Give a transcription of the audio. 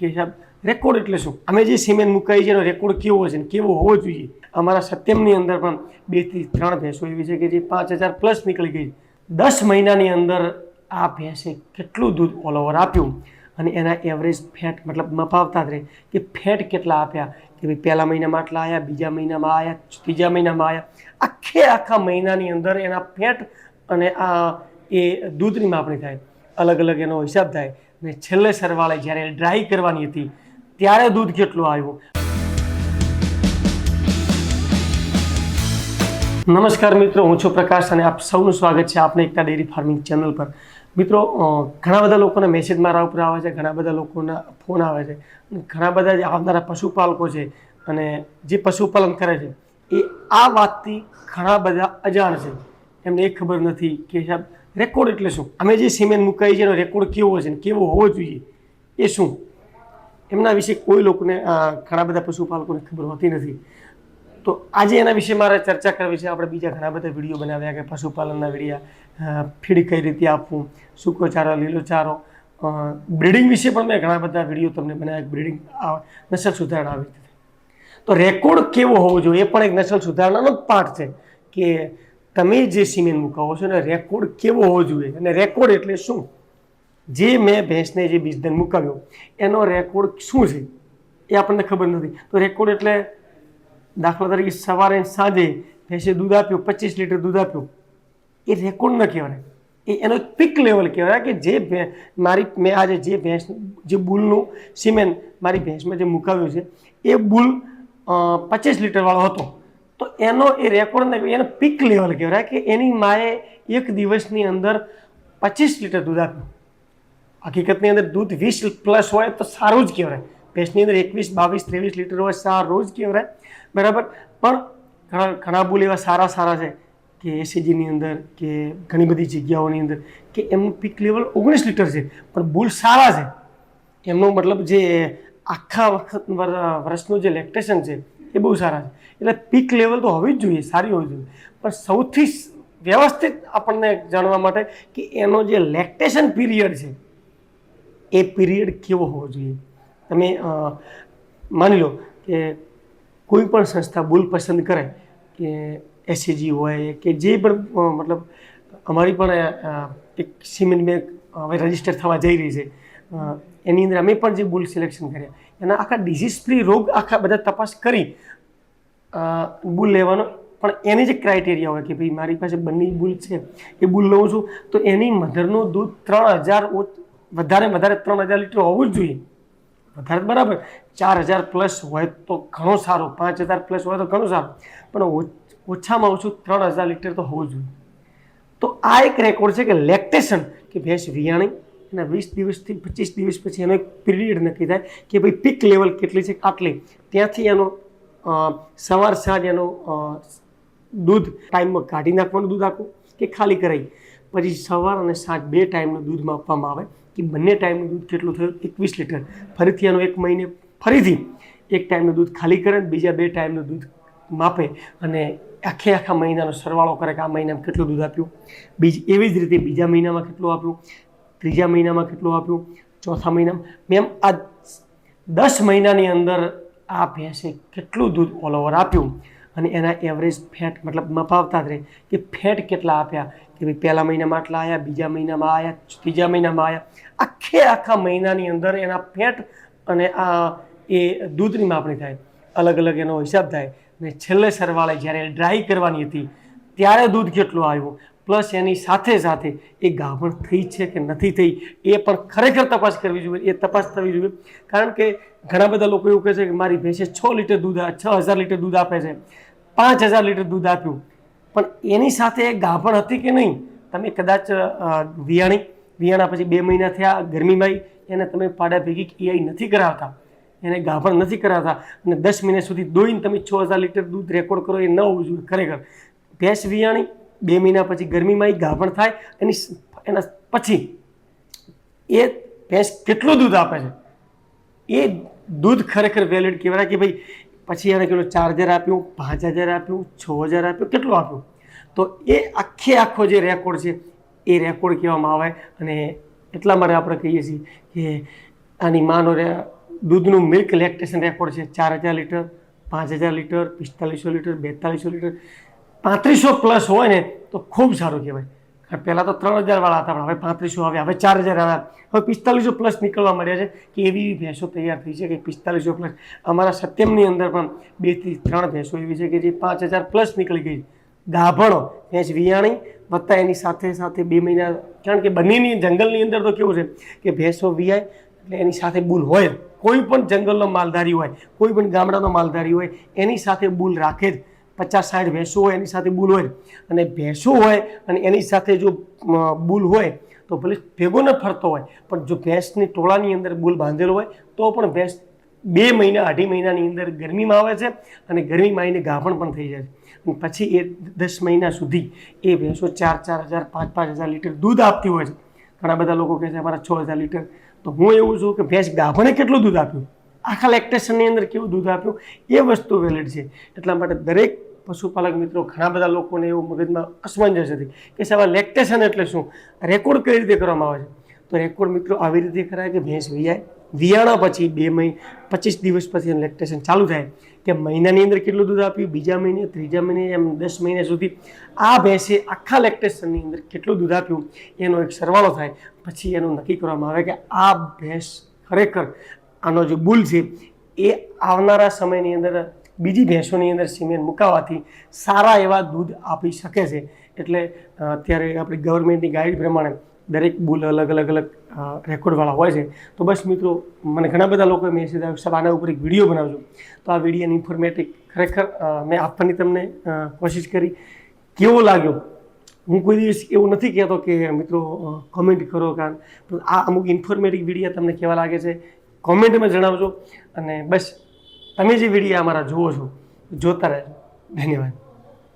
કે સાહેબ રેકોર્ડ એટલે શું? અમે જે સિમેન્ટ મુકાઈ છે એનો રેકોર્ડ કેવો છે કેવો હોવો જોઈએ? અમારા સત્યમની અંદર પણ બેથી ત્રણ ભેંસો એવી છે કે જે પાંચ હજાર પ્લસ નીકળી ગઈ દસ મહિનાની અંદર આ ભેંસે કેટલું દૂધ ઓલ ઓવર આપ્યું અને એના એવરેજ ફેટ મતલબ મપાવતા જ રહે કે ફેટ કેટલા આપ્યા? કે ભાઈ પહેલા મહિનામાં આટલા આવ્યા બીજા મહિનામાં આવ્યા ત્રીજા મહિનામાં આવ્યા આખે આખા મહિનાની અંદર એના ફેટ અને આ એ દૂધની માપણી થાય. અલગ અલગ એનો હિસાબ થાય. ને છેલ્લે સરવાળે જ્યારે ડ્રાય કરવાની હતી, ત્યારે દૂધ કેટલું આવ્યું? નમસ્કાર મિત્રો, હું છું પ્રકાશ અને આપ સૌનું સ્વાગત છે આપને એકતા ડેરી ફાર્મિંગ ચેનલ પર. મિત્રો ઘણા બધા લોકોના મેસેજ મારા ઉપર આવે છે, ઘણા બધા લોકોના ફોન આવે છે ઘણા બધા જે આવનારા પશુપાલકો છે અને જે પશુપાલન કરે છે, એ આ વાતથી ઘણા બધા અજાણ છે. એમને એ ખબર નથી કે સાહેબ રેકોર્ડ એટલે શું? અમે જે સિમેન્ટ મુકાઈ છે એનો રેકોર્ડ કેવો છે ને કેવો હોવો જોઈએ એ શું? એમના વિશે કોઈ લોકોને ઘણા બધા પશુપાલકોને ખબર હોતી નથી. તો આજે એના વિશે મારે ચર્ચા કરવી છે. આપણે બીજા ઘણા બધા વીડિયો બનાવ્યા કે પશુપાલનના વિડીયા ફીડ કઈ રીતે આપવું સૂકો ચારો લીલો ચારો બ્રીડિંગ વિશે પણ મેં ઘણા બધા વીડિયો તમને બનાવ્યા બ્રીડિંગ નસલ સુધારણા આવી તો રેકોર્ડ કેવો હોવો જોઈએ એ પણ એક નસલ સુધારણાનો જ પાઠ છે કે તમે જે સિમેન્ટ મુકાવો છો એનો રેકોર્ડ કેવો હોવો જોઈએ? અને રેકોર્ડ એટલે શું? જે મેં ભેંસને જે બીજદન મુકાવ્યો, એનો રેકોર્ડ શું છે? એ આપણને ખબર નથી. તો રેકોર્ડ એટલે દાખલા તરીકે સવારે સાંજે ભેંસે દૂધ આપ્યું, પચીસ લીટર દૂધ આપ્યું. એ રેકોર્ડ ન કહેવાય. એ એનો પીક લેવલ કહેવાય કે જે મારી, મેં આજે જે ભેંસ, જે બુલનું સિમેન્ટ મારી ભેંસમાં જે મુકાવ્યું છે, એ બુલ પચીસ લીટરવાળો હતો. તો એનો એ રેકોર્ડ ને એનો પીક લેવલ કહેવાય કે એની માએ એક દિવસની અંદર પચીસ લીટર દૂધ આપ્યું. હકીકતની અંદર દૂધ વીસ પ્લસ હોય તો સારું જ કહેવાય. ભેંસની અંદર એકવીસ, બાવીસ, ત્રેવીસ લીટર હોય સારું જ કહેવાય. બરાબર? પણ ઘણા ઘણા બુલ એવા સારા સારા છે કે એસીજીની અંદર, કે ઘણી બધી જગ્યાઓની અંદર, કે એમનું પીક લેવલ ઓગણીસ લીટર છે. પણ બુલ સારા છે. એમનો મતલબ જે આખા વખત વર- વર્ષનું જે લેક્ટેશન છે એ બહુ સારા છે. એટલે પીક લેવલ તો હોવી જ જોઈએ, સારી હોવી જોઈએ. પણ સૌથી વ્યવસ્થિત આપણને જાણવા માટે કે એનો જે લેક્ટેશન પીરિયડ છે, એ પીરિયડ કેવો હોવો જોઈએ? તમે માની લો કે કોઈ પણ સંસ્થા બુલ પસંદ કરે, કે એસએજી હોય, કે જે પણ મતલબ અમારી પણ એક સિમેન્ટ બેંક હવે રજિસ્ટર થવા જઈ રહી છે. એની અંદર અમે પણ જે બુલ સિલેક્શન કર્યા એના આખા ડિઝીઝ ફ્રી રોગ આખા બધા તપાસ કરી બુલ લેવાનો. પણ એની જે ક્રાઇટેરિયા હોય કે ભાઈ મારી પાસે બંને બુલ છે, એ બુલ લઉં છું, તો એની મધરનું દૂધ ત્રણ હજાર વધારે વધારે ત્રણ હજાર લીટર હોવું જ જોઈએ. વધારે બરાબર. ચાર હજાર પ્લસ હોય તો ઘણું સારું, પાંચ હજાર પ્લસ હોય તો ઘણું સારું. પણ ઓછામાં ઓછું ત્રણ હજાર લીટર તો હોવું જોઈએ. તો આ એક રેકોર્ડ છે કે લેક્ટેશન કે ભેંસ વિયાણી એના વીસ દિવસથી પચીસ દિવસ પછી એનો એક પિરિયડ નક્કી થાય કે ભાઈ પીક લેવલ કેટલી છે, આટલી. ત્યાંથી એનો સવાર સાંજ એનો દૂધ ટાઈમમાં કાઢી નાખવાનું દૂધ આખું કે ખાલી કરાવી પછી સવાર અને સાંજ બે ટાઈમનું દૂધ માપવામાં આવે કે બંને ટાઈમનું દૂધ કેટલું થયું? એકવીસ લીટર. ફરીથી એનો એક મહિને ફરીથી એક ટાઈમનું દૂધ ખાલી કરે બીજા બે ટાઈમનું દૂધ માપે અને આખે આખા મહિનાનો સરવાળો કરે કે આ મહિનામાં કેટલું દૂધ આપ્યું? બીજ, એવી જ રીતે બીજા મહિનામાં કેટલું આપ્યું? ત્રીજા મહિનામાં કેટલું આપ્યું? ચોથા મહિનામાં. મેમ, આ દસ મહિનાની અંદર આ ભેંસે કેટલું દૂધ ઓલ ઓવર આપ્યું? અને એના એવરેજ ફેટ મતલબ મપાવતા જ રહે કે ફેટ કેટલા આપ્યા? કે ભાઈ પહેલા મહિનામાં આટલા આવ્યા બીજા મહિનામાં આવ્યા ત્રીજા મહિનામાં આવ્યા આખે આખા મહિનાની અંદર એના ફેટ અને આ એ દૂધની માપણી થાય. અલગ અલગ એનો હિસાબ થાય. અને છેલ્લે સરવાળે જ્યારે ડ્રાય કરવાની હતી, ત્યારે દૂધ કેટલું આવ્યું? પ્લસ એની સાથે સાથે એ ગાભણ થઈ છે કે નથી થઈ, એ પણ ખરેખર તપાસ કરવી જોઈએ, એ તપાસ થવી જોઈએ. કારણ કે ઘણા બધા લોકો એવું કહે છે કે મારી ભેંસે છ લીટર દૂધ છ હજાર લીટર દૂધ આપે છે, પાંચ હજાર લીટર દૂધ આપ્યું. પણ એની સાથે એ ગાભણ હતી કે નહીં? તમે કદાચ વિયાણી, વિયાણા પછી બે મહિના થયા, ગરમીમાં એને તમે પાડા ભેગી એઆઈ નથી કરાવતા. એને ગાભણ નથી કરાવતા. અને દસ મહિના સુધી દોઈને તમે છ હજાર લીટર દૂધ રેકોર્ડ કરો, એ ન હોવું જોઈએ ખરેખર. ભેંસ વિયાણી બે મહિના પછી ગરમીમાં એ ગાભણ થાય, એની એના પછી એ ભેંસ કેટલું દૂધ આપે છે? એ દૂધ ખરેખર વેલિડ કહેવાય કે ભાઈ પછી એને કેટલું ચાર હજાર આપ્યું, પાંચ હજાર આપ્યું, છ હજાર આપ્યું, કેટલું આપ્યું? તો એ આખે આખો જે રેકોર્ડ છે, એ રેકોર્ડ કહેવામાં આવે અને એટલા માટે આપણે કહીએ છીએ કે આની માનો રે, દૂધનું મિલ્ક લેક્ટેશન રેકોર્ડ છે, ચાર હજાર લીટર, પાંચ હજાર લીટર, પિસ્તાલીસો લીટર, બેતાલીસો લીટર પાંત્રીસો પ્લસ હોય ને તો ખૂબ સારું કહેવાય. પહેલાં તો ત્રણ હજારવાળા હતા, પણ હવે પાંત્રીસો આવ્યા, હવે ચાર હજાર આવ્યા. હવે પિસ્તાલીસો પ્લસ નીકળવા મળ્યા છે કે એવી ભેંસો તૈયાર થઈ છે કે પિસ્તાલીસો પ્લસ અમારા સત્યમની અંદર પણ બેથી ત્રણ ભેંસો એવી છે કે જે પાંચ હજાર પ્લસ નીકળી ગઈ. ગાભણો, ભેંસ વિયાણી, વત્તા એની સાથે સાથે બે મહિના, કારણ કે બંનેની જંગલની અંદર તો કેવું છે કે ભેંસો વિયાય, એટલે એની સાથે બુલ હોય કોઈ પણ જંગલનો માલધારી હોય, કોઈ પણ ગામડાનો માલધારી હોય, એની સાથે બુલ રાખે જ. પચાસ સાઠ ભેંસો હોય એની સાથે બુલ હોય અને ભેંસો હોય અને એની સાથે જો બુલ હોય તો ભલે ભેગો ન ફરતો હોય, પણ જો ભેંસની ટોળાની અંદર બુલ બાંધેલો હોય, તો પણ ભેંસ બે મહિના, અઢી મહિનાની અંદર ગરમીમાં આવે છે અને ગરમીમાં આવીને ગાભણ પણ થઈ જાય છે. પછી એ દસ મહિના સુધી એ ભેંસો ચાર ચાર હજાર, પાંચ પાંચ હજાર લીટર દૂધ આપતી હોય છે. ઘણા બધા લોકો કહે છે, અમારા છ હજાર લીટર. તો હું એવું છું કે ભેંસ ગાભણે કેટલું દૂધ આપ્યું? આખા લેક્ટેશનની અંદર કેવું દૂધ આપ્યું? એ વસ્તુ વેલિડ છે. એટલા માટે દરેક પશુપાલક મિત્રો, ઘણા બધા લોકોને એવું મગજમાં અસમંજસ હતી કે સાહેબ લેક્ટેશન એટલે શું? રેકોર્ડ કઈ રીતે કરવામાં આવે છે? તો રેકોર્ડ મિત્રો આવી રીતે કરાય કે ભેંસ વિયાય વિયાણા પછી બે મહિ, પચીસ દિવસ પછી એનું લેક્ટેશન ચાલુ થાય. કે મહિનાની અંદર કેટલું દૂધ આપ્યું? બીજા મહિને, ત્રીજા મહિને, એમ દસ મહિના સુધી આ ભેંસે આખા લેક્ટેશનની અંદર કેટલું દૂધ આપ્યું? એનો એક સરવાળો થાય. પછી એનું નક્કી કરવામાં આવે કે આ ભેંસ ખરેખર આનો જે બુલ છે, એ આવનારા સમયની અંદર બીજી ભેંસોની અંદર સિમેન્ટ મુકાવાથી સારા એવા દૂધ આપી શકે છે. એટલે અત્યારે આપણી ગવર્મેન્ટની ગાઈડ પ્રમાણે દરેક બુલ અલગ અલગ અલગ રેકોર્ડવાળા હોય છે. તો બસ મિત્રો, મને ઘણા બધા લોકોએ મેસેજ આવ્યો સાહેબ, આના ઉપર એક વીડિયો બનાવજો. તો આ વીડિયો ઇન્ફોર્મેટિક ખરેખર મેં આપવાની તમને કોશિશ કરી. કેવો લાગ્યો? હું કોઈ દિવસ એવું નથી કહેતો કે, મિત્રો કોમેન્ટ કરો કારણ આ અમુક ઇન્ફોર્મેટિવ વીડિયો તમને કેવા લાગે છે? કોમેન્ટમાં જણાવજો. અને બસ તમે જે વીડિયો અમારા જુઓ છો જોતા રહેજો. ધન્યવાદ.